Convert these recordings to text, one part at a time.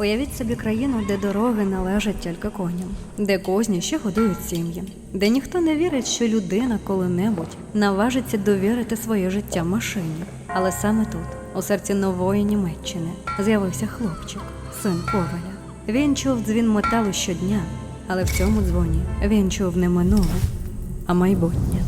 Уявіть собі країну, де дороги належать тільки коням, де козні ще годують сім'ї, де ніхто не вірить, що людина коли-небудь наважиться довірити своє життя машині. Але саме тут, у серці нової Німеччини, з'явився хлопчик, син Коваля. Він чув дзвін металу щодня, але в цьому дзвоні він чув не минуле, а майбутнє.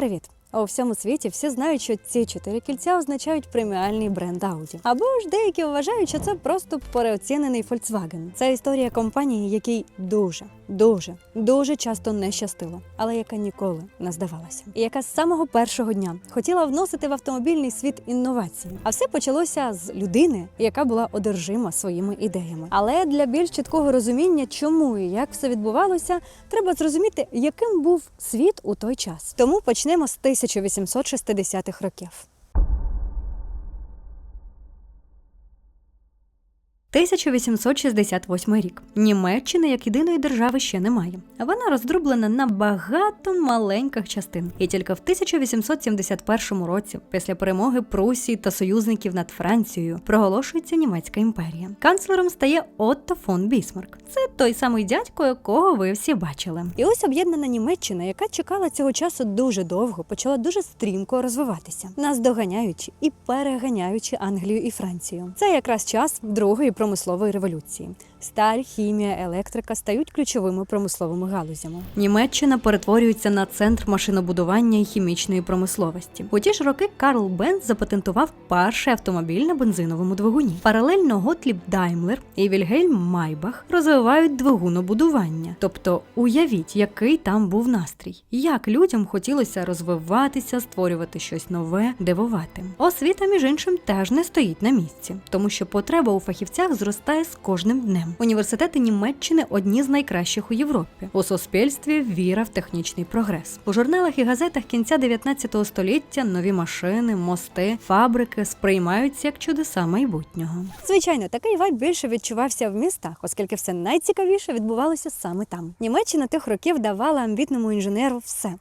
Привіт! У всьому світі всі знають, що ці чотири кільця означають преміальний бренд Audi. Або ж деякі вважають, що це просто переоцінений Volkswagen. Це історія компанії, якій дуже, дуже, дуже часто не щастило, але яка ніколи не здавалася, і яка з самого першого дня хотіла вносити в автомобільний світ інновації. А все почалося з людини, яка була одержима своїми ідеями. Але для більш чіткого розуміння, чому і як все відбувалося, треба зрозуміти, яким був світ у той час. Тому почнемо з 1860-х років. 1868 рік. Німеччини як єдиної держави ще немає. Вона роздроблена на багато маленьких частин. І тільки в 1871 році, після перемоги Прусії та союзників над Францією, проголошується німецька імперія. Канцлером стає Отто фон Бісмарк. Це той самий дядько, якого ви всі бачили. І ось об'єднана Німеччина, яка чекала цього часу дуже довго, почала дуже стрімко розвиватися, наздоганяючи і переганяючи Англію і Францію. Це якраз час другої промислової революції. Сталь, хімія, електрика стають ключовими промисловими галузями. Німеччина перетворюється на центр машинобудування і хімічної промисловості. У ті ж роки Карл Бенц запатентував перший автомобіль на бензиновому двигуні. Паралельно Готліб Даймлер і Вільгельм Майбах розвивають двигунобудування. Тобто, уявіть, який там був настрій, як людям хотілося розвиватися, створювати щось нове, дивувати. Освіта, між іншим, теж не стоїть на місці, тому що потреба у фахівцях зростає з кожним днем. Університети Німеччини одні з найкращих у Європі. У суспільстві віра в технічний прогрес. У журналах і газетах кінця 19 століття нові машини, мости, фабрики сприймаються як чудеса майбутнього. Звичайно, такий вайб більше відчувався в містах, оскільки все найцікавіше відбувалося саме там. Німеччина тих років давала амбітному інженеру все: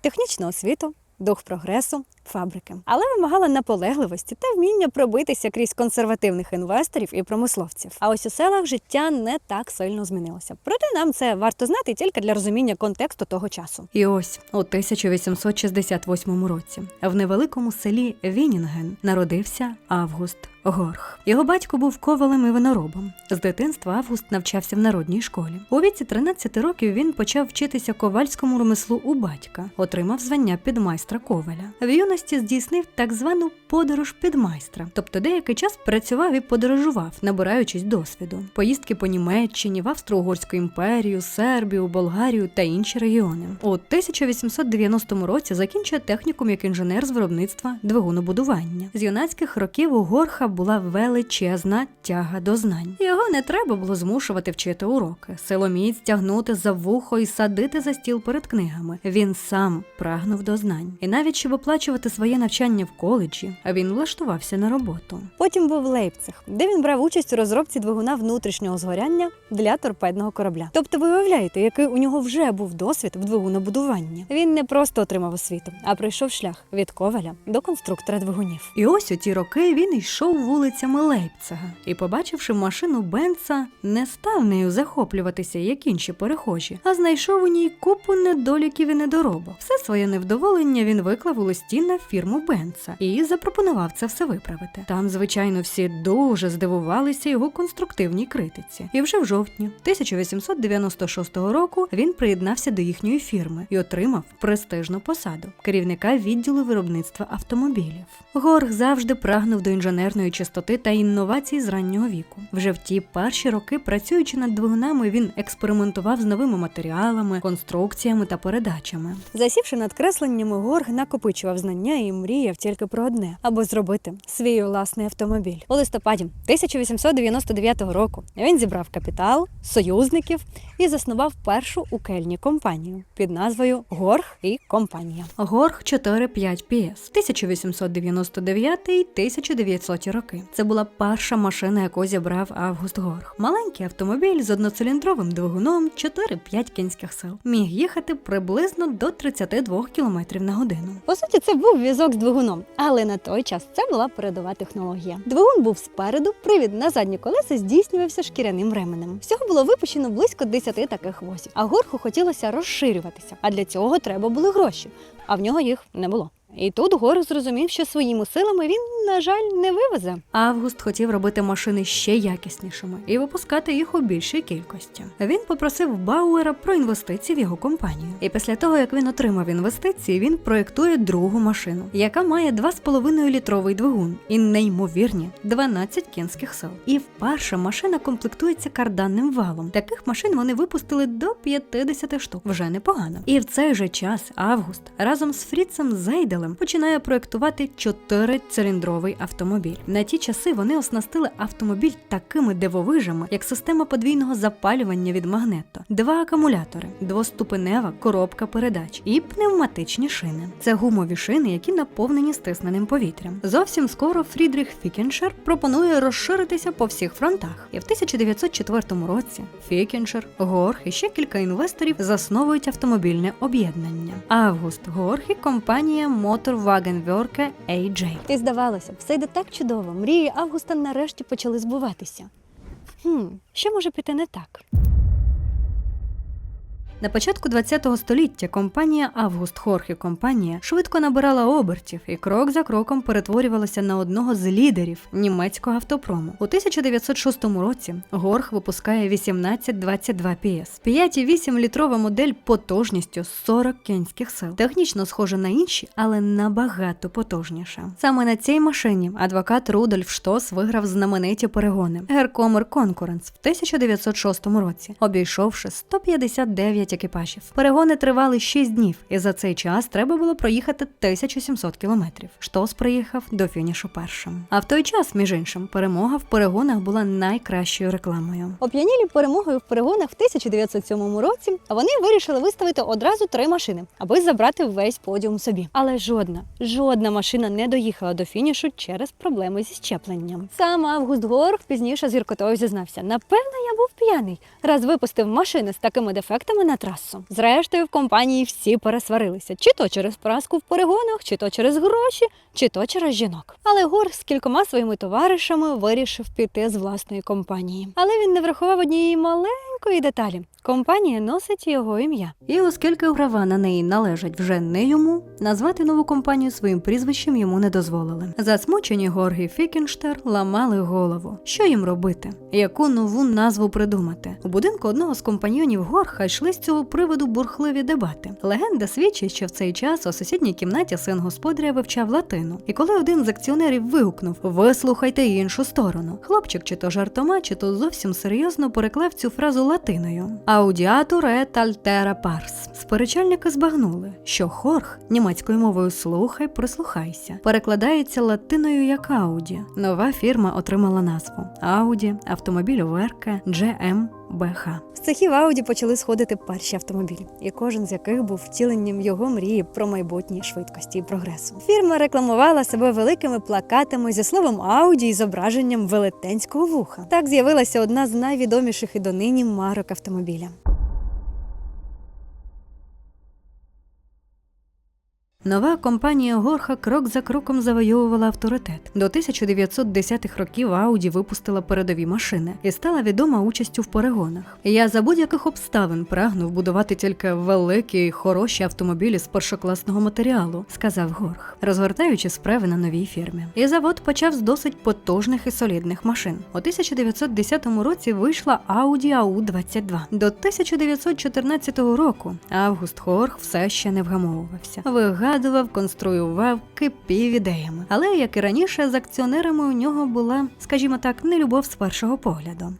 технічну освіту, дух прогресу, фабрики, але вимагала наполегливості та вміння пробитися крізь консервативних інвесторів і промисловців. А ось у селах життя не так сильно змінилося. Проте нам це варто знати тільки для розуміння контексту того часу. І ось у 1868 році в невеликому селі Вінінген народився Август. Горх. Його батько був ковалем і виноробом. З дитинства Август навчався в народній школі. У віці 13 років він почав вчитися ковальському ремеслу у батька, отримав звання підмайстра коваля. В юності здійснив так звану подорож підмайстра, тобто деякий час працював і подорожував, набираючись досвіду. Поїздки по Німеччині, в Австро-Угорську імперію, Сербію, Болгарію та інші регіони. У 1890 році закінчує технікум як інженер з виробництва двигунобудування. З юнацьких років у Горха була величезна тяга до знань. Його не треба було змушувати вчити уроки, силоміць тягнути за вухо і садити за стіл перед книгами. Він сам прагнув до знань. І навіть щоб оплачувати своє навчання в коледжі, а він влаштувався на роботу. Потім був Лейпциг, де він брав участь у розробці двигуна внутрішнього згоряння для торпедного корабля. Тобто, ви уявляєте, який у нього вже був досвід в двигунобудуванні. Він не просто отримав освіту, а пройшов шлях від коваля до конструктора двигунів. І ось у ті роки він йшов вулицями Лейпцига і, побачивши машину Бенца, не став нею захоплюватися, як інші перехожі, а знайшов у ній купу недоліків і недоробок. Все своє невдоволення він виклав у листі на фірму Бенца і запропонував це все виправити. Там, звичайно, всі дуже здивувалися його конструктивній критиці. І вже в жовтні 1896 року він приєднався до їхньої фірми і отримав престижну посаду керівника відділу виробництва автомобілів. Горг завжди прагнув до інженерної чистоти та інновацій з раннього віку. Вже в ті перші роки, працюючи над двигунами, він експериментував з новими матеріалами, конструкціями та передачами. Засівши над кресленнями, Горг накопичував знання навчання і мріяв тільки про одне аби зробити свій власний автомобіль. У листопаді 1899 року він зібрав капітал, союзників і заснував першу у Кельні компанію під назвою Горг і компанія. Горг 45 PS 1899-1900 роки. Це була перша машина, яку зібрав Август Горг. Маленький автомобіль з одноциліндровим двигуном 4-5 кінських сил. Міг їхати приблизно до 32 км на годину. По суті, це був візок з двигуном, але на той час це була передова технологія. Двигун був спереду, привід на задні колеса здійснювався шкіряним ременем. Всього було випущено близько 10 таких возів. А горху хотілося розширюватися, а для цього треба були гроші. А в нього їх не було. І тут Горг зрозумів, що своїми силами він, на жаль, не вивезе. Август хотів робити машини ще якіснішими і випускати їх у більшій кількості. Він попросив Бауера про інвестиції в його компанію. І після того, як він отримав інвестиції, він проєктує другу машину, яка має 2,5 літровий двигун і неймовірні 12 кінських сил. І вперше машина комплектується карданним валом. Таких машин вони випустили до 50 штук. Вже непогано. І в цей же час Август разом з Фріцем Зайделем починає проєктувати чотирициліндровий автомобіль. На ті часи вони оснастили автомобіль такими дивовижами, як система подвійного запалювання від магнето, два акумулятори, двоступенева коробка передач і пневматичні шини. Це гумові шини, які наповнені стисненим повітрям. Зовсім скоро Фрідріх Фікеншер пропонує розширитися по всіх фронтах. І в 1904 році Фікеншер, Горг і ще кілька інвесторів засновують автомобільне об'єднання. Август Горг і компанія Motor Wagen Worke AJ. Ти здавалося, б, все йде так чудово. Мрії Августа нарешті почали збуватися. Хм, що може піти не так? На початку ХХ століття компанія Август Хорх і компанія швидко набирала обертів і крок за кроком перетворювалася на одного з лідерів німецького автопрому. У 1906 році Горх випускає 1822 PS. 5,8 літрова модель потужністю 40 кінських сил. Технічно схожа на інші, але набагато потужніша. Саме на цій машині адвокат Рудольф Штос виграв знамениті перегони Геркомер Конкуренс в 1906 році, обійшовши 159 екіпажів. Перегони тривали 6 днів, і за цей час треба було проїхати 1700 кілометрів. Штос приїхав до фінішу першим. А в той час, між іншим, перемога в перегонах була найкращою рекламою. Оп'янілі перемогою в перегонах в 1907 році вони вирішили виставити одразу три машини, аби забрати весь подіум собі. Але жодна, жодна машина не доїхала до фінішу через проблеми зі щепленням. Сам Август Горг пізніше з гіркотою зізнався: напевно, я був п'яний, раз випустив машини з такими дефектами на трасу. Зрештою, в компанії всі пересварилися, чи то через поразку в перегонах, чи то через гроші, чи то через жінок. Але Гор з кількома своїми товаришами вирішив піти з власної компанії. Але він не врахував однієї маленької деталі. Компанія носить його ім'я. І оскільки права на неї належать вже не йому, назвати нову компанію своїм прізвищем йому не дозволили. Засмучені Горг і Фікенштер ламали голову. Що їм робити? Яку нову назву придумати? У будинку одного з компаньйонів Горха йшли з цього приводу бурхливі дебати. Легенда свідчить, що в цей час у сусідній кімнаті син господаря вивчав латину. І коли один з акціонерів вигукнув Вислухайте іншу сторону, хлопчик чи то жартома, чи то зовсім серйозно переклав цю фразу латиною. Аудіатур altera pars. Сперечальники збагнули, що хорх німецькою мовою слухай, прислухайся, перекладається латиною як Ауді. Нова фірма отримала назву Ауді, автомобіль Верка, GM, БХ. З цехів Ауді почали сходити перші автомобілі, і кожен з яких був втіленням його мрії про майбутні швидкості і прогресу. Фірма рекламувала себе великими плакатами зі словом Ауді і зображенням велетенського вуха. Так з'явилася одна з найвідоміших і донині марок автомобіля. Нова компанія Горха крок за кроком завойовувала авторитет. До 1910-х років Ауді випустила передові машини і стала відома участю в перегонах. Я за будь-яких обставин прагнув будувати тільки великі хороші автомобілі з першокласного матеріалу, сказав Горх, розгортаючи справи на новій фірмі. І завод почав з досить потужних і солідних машин. У 1910 році вийшла Audi AU22. До 1914 року Август Хорх все ще не вгамовувався. Вигадував, конструював, кипів ідеями. Але як і раніше, з акціонерами у нього була, скажімо так, не любов з першого погляду.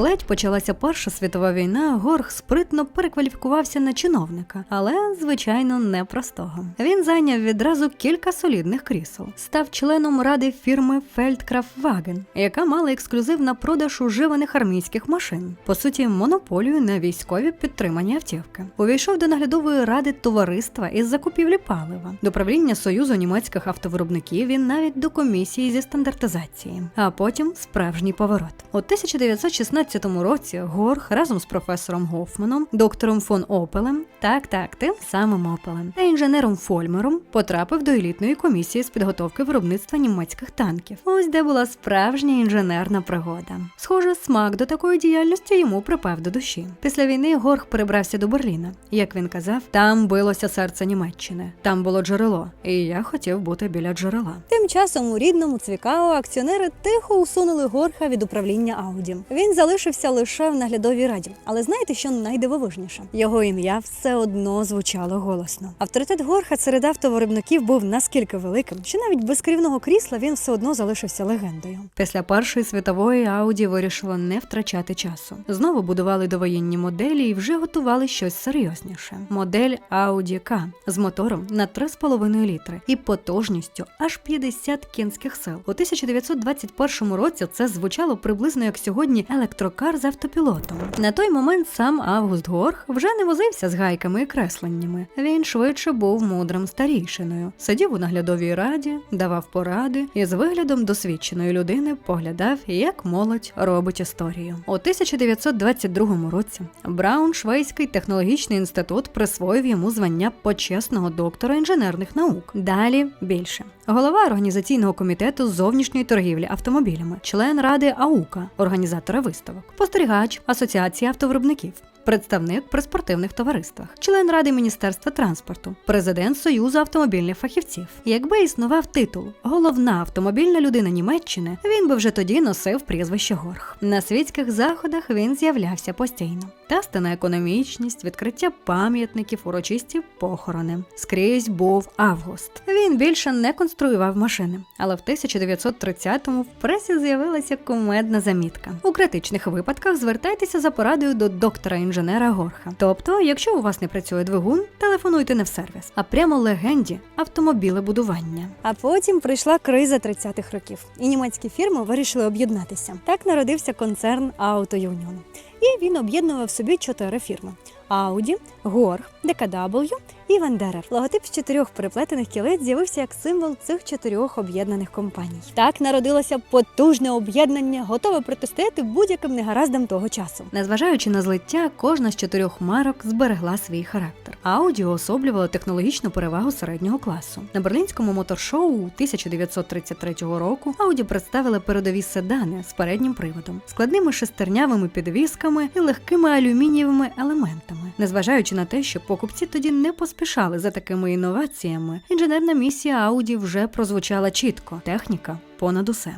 Ледь почалася Перша світова війна. Горх спритно перекваліфікувався на чиновника, але звичайно непростого. Він зайняв відразу кілька солідних крісел, став членом ради фірми Feldkraftwagen, яка мала ексклюзив на продаж уживаних армійських машин, по суті, монополію на військові підтримані автівки. Увійшов до наглядової ради товариства із закупівлі палива, до правління Союзу німецьких автовиробників і навіть до комісії зі стандартизації. А потім справжній поворот. У 1916 році Горх разом з професором Гофманом, доктором фон Опелем, так так, тим самим Опелем, та інженером Фольмером потрапив до елітної комісії з підготовки виробництва німецьких танків. Ось де була справжня інженерна пригода. Схоже, смак до такої діяльності йому припав до душі. Після війни Горх перебрався до Берліна. Як він казав, там билося серце Німеччини, там було джерело, і я хотів бути біля джерела. Тим часом у рідному Цвікао акціонери тихо усунули Горха від управління Ауді. Він залишився лише в наглядовій раді. Але знаєте, що найдивовижніше? Його ім'я все одно звучало голосно. Авторитет Горха серед автовиробників був наскільки великим, що навіть без керівного крісла він все одно залишився легендою. Після першої світової Ауді вирішила не втрачати часу. Знову будували довоєнні моделі і вже готували щось серйозніше. Модель Audi K з мотором на 3,5 літри і потужністю аж 50 кінських сил. У 1921 році це звучало приблизно як сьогодні електрокар з автопілотом. На той момент сам Август Горх вже не возився з гайками і кресленнями. Він швидше був мудрим старійшиною, сидів у наглядовій раді, давав поради і з виглядом досвідченої людини поглядав, як молодь робить історію. У 1922 році Брауншвейський технологічний інститут присвоїв йому звання почесного доктора інженерних наук. Далі більше. Голова організаційного комітету зовнішньої торгівлі автомобілями, член ради АУКа, організатора виставок, спостерігач Асоціації автовиробників. Представник при спортивних товариствах, член ради міністерства транспорту, президент Союзу автомобільних фахівців. Якби існував титул Головна автомобільна людина Німеччини, він би вже тоді носив прізвище Горх. На світських заходах він з'являвся постійно. Тести на економічність, відкриття пам'ятників, урочисті похорони. Скрізь був август. Він більше не конструював машини, але в 1930-му в пресі з'явилася кумедна замітка. У критичних випадках звертайтеся за порадою до доктора інженера Горха. Тобто, якщо у вас не працює двигун, телефонуйте не в сервіс, а прямо легенді автомобілебудування. А потім прийшла криза 30-х років, і німецькі фірми вирішили об'єднатися. Так народився концерн Auto Union. І він об'єднував в собі чотири фірми: Audi, Горг, DKW і Вандерер. Логотип з чотирьох переплетених кілець з'явився як символ цих чотирьох об'єднаних компаній. Так народилося потужне об'єднання, готове протистояти будь-яким негараздам того часу. Незважаючи на злиття, кожна з чотирьох марок зберегла свій характер. Audi уособлювала технологічну перевагу середнього класу. На берлінському моторшоу 1933 року Audi представили передові седани з переднім приводом, складними шестернявими підвісками і легкими алюмінієвими елементами. Незважаючи на те, що покупці тоді не поспішали за такими інноваціями, інженерна місія Ауді вже прозвучала чітко: техніка понад усе.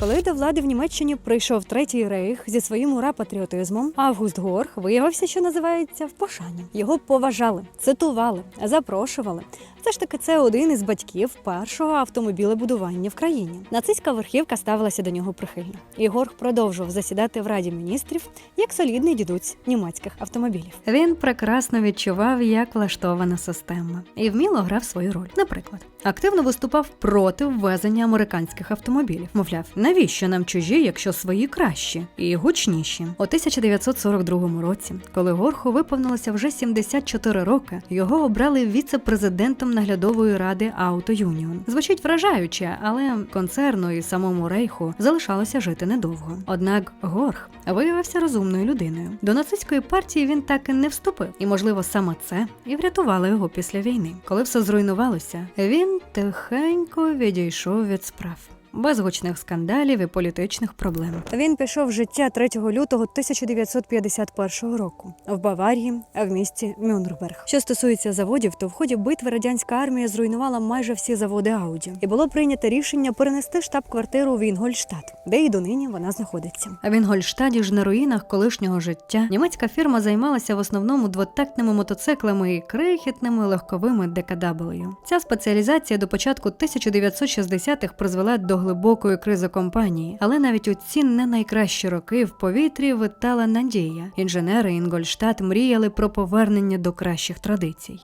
Коли до влади в Німеччині прийшов третій рейх зі своїм ура-патріотизмом, Август Горх виявився, що називається в пошані. Його поважали, цитували, запрошували. Все ж таки, це один із батьків першого автомобілебудування в країні. Нацистська верхівка ставилася до нього прихильно. І Горх продовжував засідати в раді міністрів як солідний дідуць німецьких автомобілів. Він прекрасно відчував, як влаштована система, і вміло грав свою роль. Наприклад, активно виступав проти ввезення американських автомобілів. Мовляв, навіщо нам чужі, якщо свої кращі і гучніші? У 1942 році, коли Горху виповнилося вже 74 роки, його обрали віце-президентом наглядової ради Auto Union. Звучить вражаюче, але концерну і самому рейху залишалося жити недовго. Однак Горх виявився розумною людиною. До нацистської партії він так і не вступив, і можливо саме це і врятувало його після війни. Коли все зруйнувалося, він тихенько відійшов від справ. Без гучних скандалів і політичних проблем. Він пішов в життя 3 лютого 1951 року в Баварії, в місті Мюнрберг. Що стосується заводів, то в ході битви радянська армія зруйнувала майже всі заводи Ауді, і було прийнято рішення перенести штаб-квартиру в Інгольштадт, де і донині вона знаходиться. А в Інгольштаді ж на руїнах колишнього життя німецька фірма займалася в основному двотактними мотоциклами і крихітними легковими DKW. Ця спеціалізація до початку 1960-х призвела до глибокої кризи компанії, але навіть у ці не найкращі роки в повітрі витала надія. Інженери Інгольштадт мріяли про повернення до кращих традицій.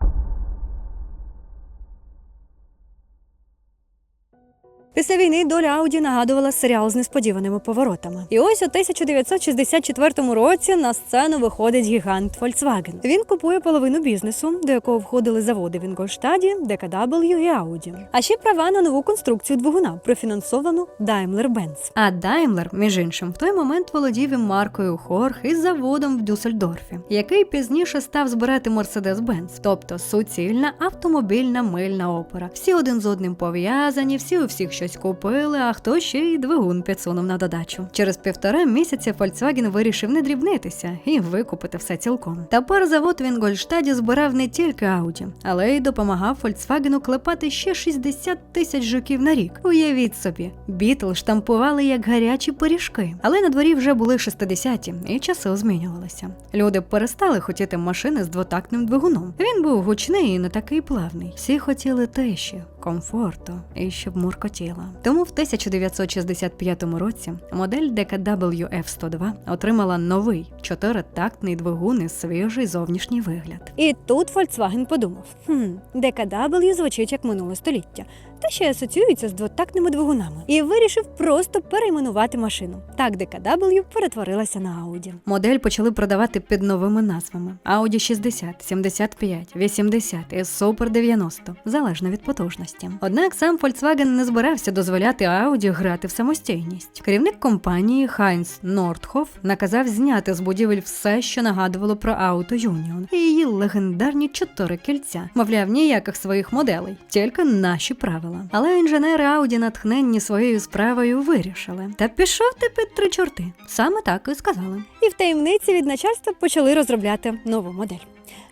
Після війни доля Ауді нагадувала серіал з несподіваними поворотами. І ось у 1964 році на сцену виходить гігант Volkswagen. Він купує половину бізнесу, до якого входили заводи в Інгольштаді, DKW і Audi. А ще права на нову конструкцію двигуна, профінансовану Daimler-Benz. А Daimler, між іншим, в той момент володів і маркою Хорх із заводом в Дюссельдорфі, який пізніше став збирати Mercedes-Benz, тобто суцільна автомобільна мильна опера. Всі один з одним пов'язані, всі у всіх щось купили, а хто ще й двигун підсунув на додачу. Через півтора місяця Volkswagen вирішив не дрібнитися і викупити все цілком. Тепер завод в Інгольштаді збирав не тільки Audi, але й допомагав Volkswagen клепати ще 60 тисяч жуків на рік. Уявіть собі, бітл штампували як гарячі пиріжки. Але на дворі вже були 60-ті, і часи змінювалися. Люди перестали хотіти машини з двотактним двигуном. Він був гучний і не такий плавний. Всі хотіли тиші, комфорту і щоб муркотіла. Тому в 1965 році модель DKW F102 отримала новий чотиритактний двигун і свіжий зовнішній вигляд. І тут Volkswagen подумав: хм, DKW звучить як минуле століття, та ще асоціюється з двотактними двигунами, і вирішив просто перейменувати машину. Так DKW перетворилася на Audi. Модель почали продавати під новими назвами: Audi 60, 75, 80 і Super 90, залежно від потужності. Однак сам Volkswagen не збирався дозволяти Audi грати в самостійність. Керівник компанії Хайнц Нордхоф наказав зняти з будівель все, що нагадувало про Auto Union і її легендарні чотири кільця. Мовляв, ніяких своїх моделей, тільки наші правила. Але інженери Ауді, натхненні своєю справою, вирішили. Та пішов ти під три чорти. Саме так і сказали. І в таємниці від начальства почали розробляти нову модель.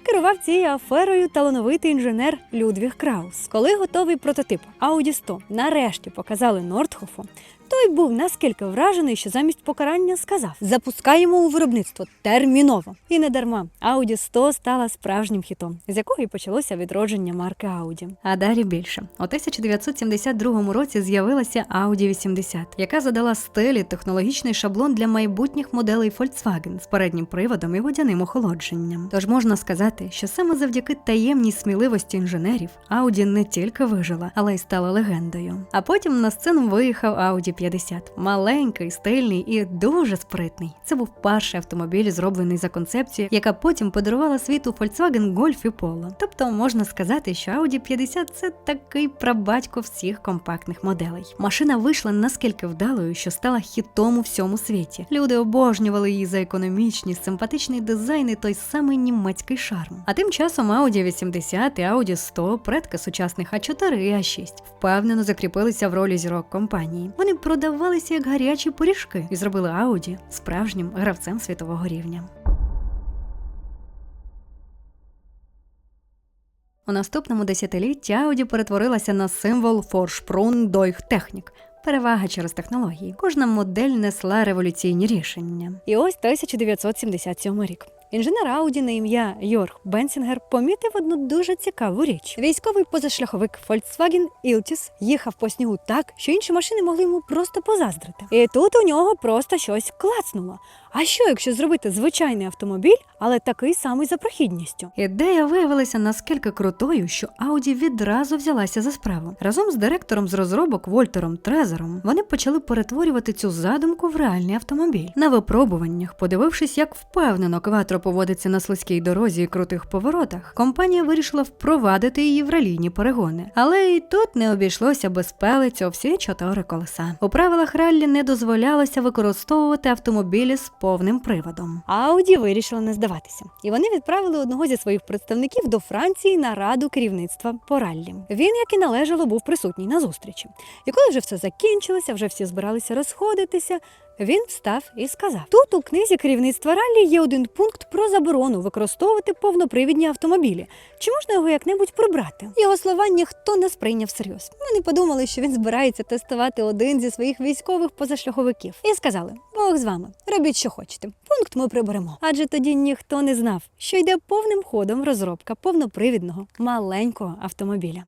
Керував цією аферою талановитий інженер Людвіг Краус. Коли готовий прототип Audi 100 нарешті показали Нордхофу, той був наскільки вражений, що замість покарання сказав: запускаємо у виробництво терміново. І не дарма Audi 100 стала справжнім хітом, з якого і почалося відродження марки Audi. А далі більше у 1972 році з'явилася Audi 80, яка задала стиль і технологічний шаблон для майбутніх моделей Volkswagen з переднім приводом і водяним охолодженням. Тож можна сказати, що саме завдяки таємній сміливості інженерів Audi не тільки вижила, але й стала легендою. А потім на сцену виїхав Audi 50. Маленький, стильний і дуже спритний. Це був перший автомобіль, зроблений за концепцією, яка потім подарувала світу Volkswagen Golf і Polo. Тобто можна сказати, що Audi 50 – це такий прабатько всіх компактних моделей. Машина вийшла наскільки вдалою, що стала хітом у всьому світі. Люди обожнювали її за економічність, симпатичний дизайн і той самий німецький шарм. А тим часом Audi 80 і Audi 100, предки сучасних А4 і А6, впевнено закріпилися в ролі зірок компанії. Вони продавалися як гарячі пиріжки і зробили Audi справжнім гравцем світового рівня. У наступному десятилітті Audi перетворилася на символ durch Technik – Перевага через технології. Кожна модель несла революційні рішення. І ось 1977 рік. Інженер Ауді на ім'я Йорг Бенсінгер помітив одну дуже цікаву річ. Військовий позашляховик Volkswagen Iltis їхав по снігу так, що інші машини могли йому просто позаздрити. І тут у нього просто щось клацнуло. А що, якщо зробити звичайний автомобіль, але такий самий за прохідністю? Ідея виявилася наскільки крутою, що Audi відразу взялася за справу. Разом з директором з розробок Вольтером Трезером вони почали перетворювати цю задумку в реальний автомобіль. На випробуваннях, подивившись, як впевнено кватро поводиться на слизькій дорозі і крутих поворотах, компанія вирішила впровадити її в ралійні перегони. Але і тут не обійшлося без у всі чотири колеса. У правилах раллі не дозволялося використовувати автомобілі з повним приводом. Ауді вирішила не здаватися, і вони відправили одного зі своїх представників до Франції на раду керівництва по раллі. Він, як і належало, був присутній на зустрічі. І коли вже все закінчилося, вже всі збиралися розходитися. Він встав і сказав: Тут у книзі керівництва раллі є один пункт про заборону використовувати повнопривідні автомобілі. Чи можна його як-небудь прибрати? Його слова ніхто не сприйняв всерйоз. Вони подумали, що він збирається тестувати один зі своїх військових позашляховиків, і сказали: Бог з вами, робіть, що хочете. Пункт ми приберемо. Адже тоді ніхто не знав, що йде повним ходом розробка повнопривідного маленького автомобіля.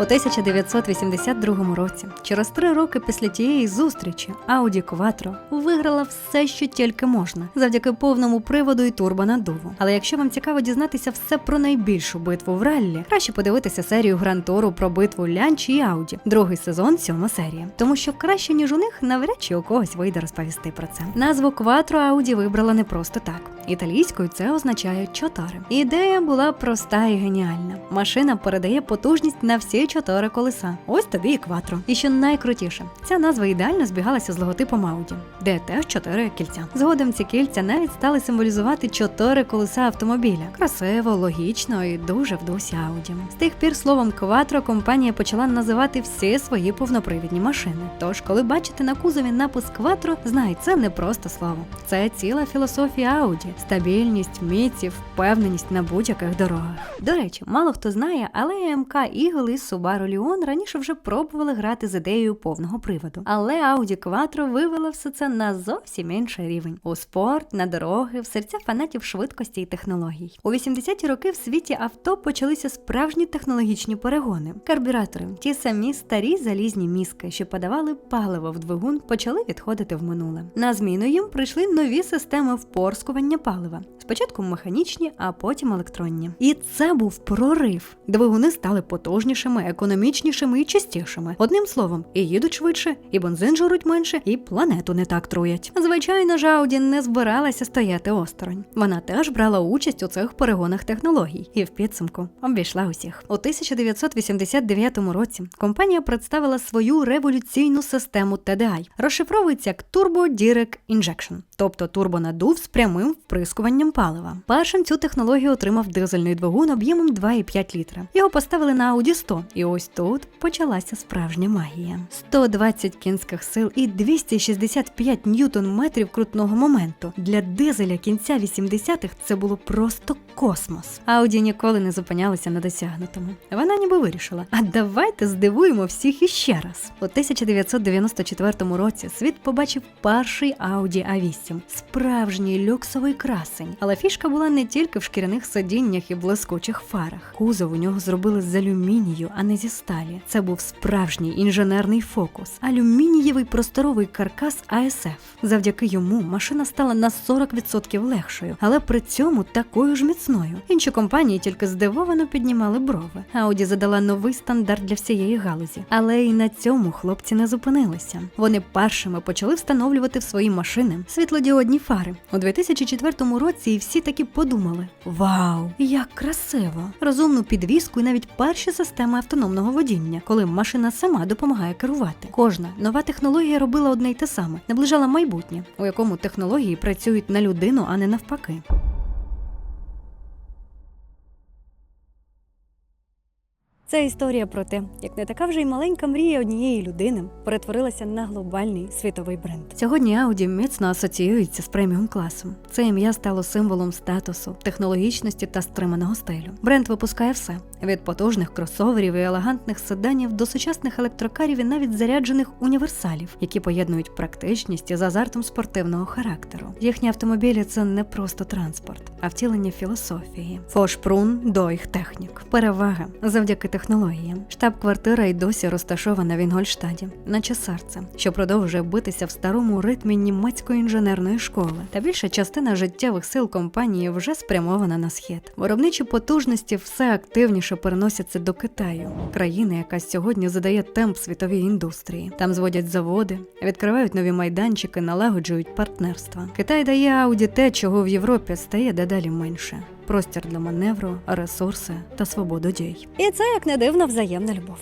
У 1982 році, через три роки після тієї зустрічі, Audi Quattro виграла все, що тільки можна, завдяки повному приводу і турбонаддуву. Але якщо вам цікаво дізнатися все про найбільшу битву в раллі, краще подивитися серію Гранд Туру про битву Лянч і Audi, другий сезон, сьома серія. Тому що краще ніж у них навряд чи у когось вийде розповісти про це. Назву Quattro Audi вибрала не просто так. Італійською це означає чотири. Ідея була проста і геніальна. Машина передає потужність на всі чотири колеса. Ось тобі і кватро. І що найкрутіше, ця назва ідеально збігалася з логотипом Audi, де теж чотири кільця. Згодом ці кільця навіть стали символізувати чотири колеса автомобіля. Красиво, логічно і дуже в дусі Audi. З тих пір словом кватро компанія почала називати всі свої повнопривідні машини. Тож, коли бачите на кузові напис кватро, знай, це не просто слово, це ціла філософія Audi. Стабільність, міці, впевненість на будь-яких дорогах. До речі, мало хто знає, але МК Eagle і Subaru Leon раніше вже пробували грати з ідеєю повного приводу. Але Audi Quattro вивела все це на зовсім інший рівень у спорт, на дороги, в серця фанатів швидкості і технологій. У 80-ті роки в світі авто почалися справжні технологічні перегони. Карбюратори, ті самі старі залізні мізки, що подавали паливо в двигун, почали відходити в минуле. На зміну їм прийшли нові системи впорскування палива. Спочатку механічні, а потім електронні. І це був прорив. Двигуни стали потужнішими, економічнішими і чистішими. Одним словом, і їдуть швидше, і бензин жируть менше, і планету не так труять. Звичайно ж, Ауді не збиралася стояти осторонь. Вона теж брала участь у цих перегонах технологій і в підсумку обійшла усіх. У 1989 році компанія представила свою революційну систему TDI. Розшифровується як Turbo Direct Injection, тобто турбонадув з прямим вприскуванням палива. Першим цю технологію отримав дизельний двигун об'ємом 2,5 літра. Його поставили на Audi 100, і ось тут почалася справжня магія: 120 кінських сил і 265 ньютон-метрів крутного моменту. Для дизеля кінця 80-х це було просто космос. Ауді ніколи не зупинялася на досягнутому. Вона ніби вирішила: а давайте здивуємо всіх іще раз. У 1994 році світ побачив перший Audi A8. справжній люксовий красень. Але фішка була не тільки в шкіряних сидіннях і блискучих фарах. Кузов у нього зробили з алюмінію, а не зі сталі. Це був справжній інженерний фокус. Алюмінієвий просторовий каркас ASF. Завдяки йому машина стала на 40% легшою, але при цьому такою ж міцною. Інші компанії тільки здивовано піднімали брови. Audi задала новий стандарт для всієї галузі. Але і на цьому хлопці не зупинилися. Вони першими почали встановлювати в свої машини світлодіодні фари. У 2004 році і всі таки подумали: Вау, як красиво! Розумну підвіску і навіть перші системи автономного водіння, коли машина сама допомагає керувати. Кожна нова технологія робила одне й те саме, наближала майбутнє, у якому технології працюють на людину, а не навпаки. Це історія про те, як не така вже й маленька мрія однієї людини перетворилася на глобальний світовий бренд. Сьогодні Audi міцно асоціюється з преміум класом. Це ім'я стало символом статусу, технологічності та стриманого стилю. Бренд випускає все від потужних кросоверів і елегантних седанів до сучасних електрокарів і навіть заряджених універсалів, які поєднують практичність із азартом спортивного характеру. Їхні автомобілі це не просто транспорт, а втілення філософії. Фошпрун до їх технік. Перевага завдяки технології. Штаб-квартира й досі розташована в Інгольштаді, наче серце, що продовжує битися в старому ритмі німецької інженерної школи. Та більша частина життєвих сил компанії вже спрямована на схід. Виробничі потужності все активніше переносяться до Китаю, країни, яка сьогодні задає темп світовій індустрії. Там зводять заводи, відкривають нові майданчики, налагоджують партнерства. Китай дає Ауді те, чого в Європі стає дедалі менше. Простір для маневру, ресурси та свободу дій. І це як не дивно взаємна любов.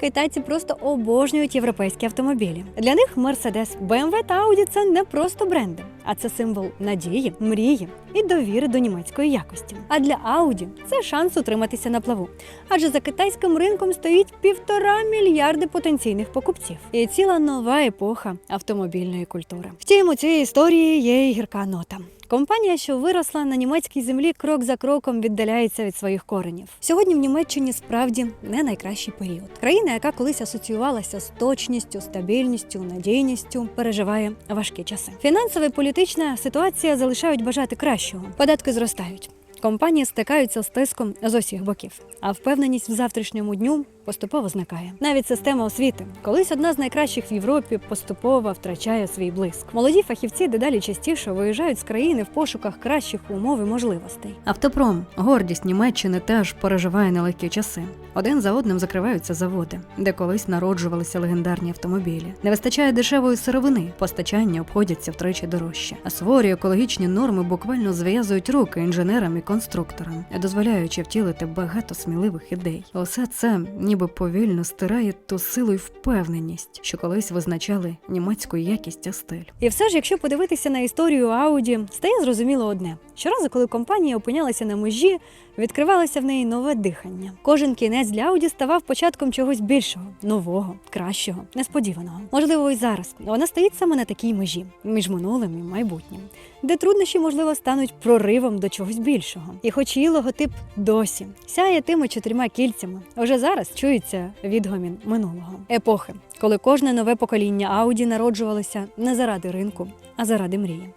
Китайці просто обожнюють європейські автомобілі. Для них Mercedes, BMW та Audi – це не просто бренди, а це символ надії, мрії і довіри до німецької якості. А для Audi це шанс утриматися на плаву. Адже за китайським ринком стоїть півтора мільярди потенційних покупців і ціла нова епоха автомобільної культури. Втім, у цій історії є й гірка нота. Компанія, що виросла на німецькій землі, крок за кроком віддаляється від своїх коренів. Сьогодні в Німеччині справді не найкращий період. Країна, яка колись асоціювалася з точністю, стабільністю, надійністю, переживає важкі часи. Фінансова і політична ситуація залишають бажати кращого. Податки зростають. Компанії стикаються з тиском з усіх боків, а впевненість в завтрашньому дню поступово зникає. Навіть система освіти, колись одна з найкращих в Європі, поступово втрачає свій блиск. Молоді фахівці дедалі частіше виїжджають з країни в пошуках кращих умов і можливостей. Автопром, гордість Німеччини, теж переживає нелегкі часи. Один за одним закриваються заводи, де колись народжувалися легендарні автомобілі. Не вистачає дешевої сировини, постачання обходяться втричі дорожче. А суворі екологічні норми буквально зв'язують руки інженерам і конструкторам, дозволяючи втілити багато сміливих ідей. Усе це ніби повільно стирає ту силу й впевненість, що колись визначали німецьку якість та стиль. І все ж, якщо подивитися на історію Ауді, стає зрозуміло одне: щоразу, коли компанія опинялася на межі, відкривалося в неї нове дихання. Кожен кінець для Ауді ставав початком чогось більшого, нового, кращого, несподіваного. Можливо, і зараз вона стоїть саме на такій межі між минулим і майбутнім, де труднощі, можливо, стануть проривом до чогось більшого. І хоч її логотип досі сяє тими чотирма кільцями, вже зараз чується відгомін минулого епохи, коли кожне нове покоління Ауді народжувалося не заради ринку, а заради мрії.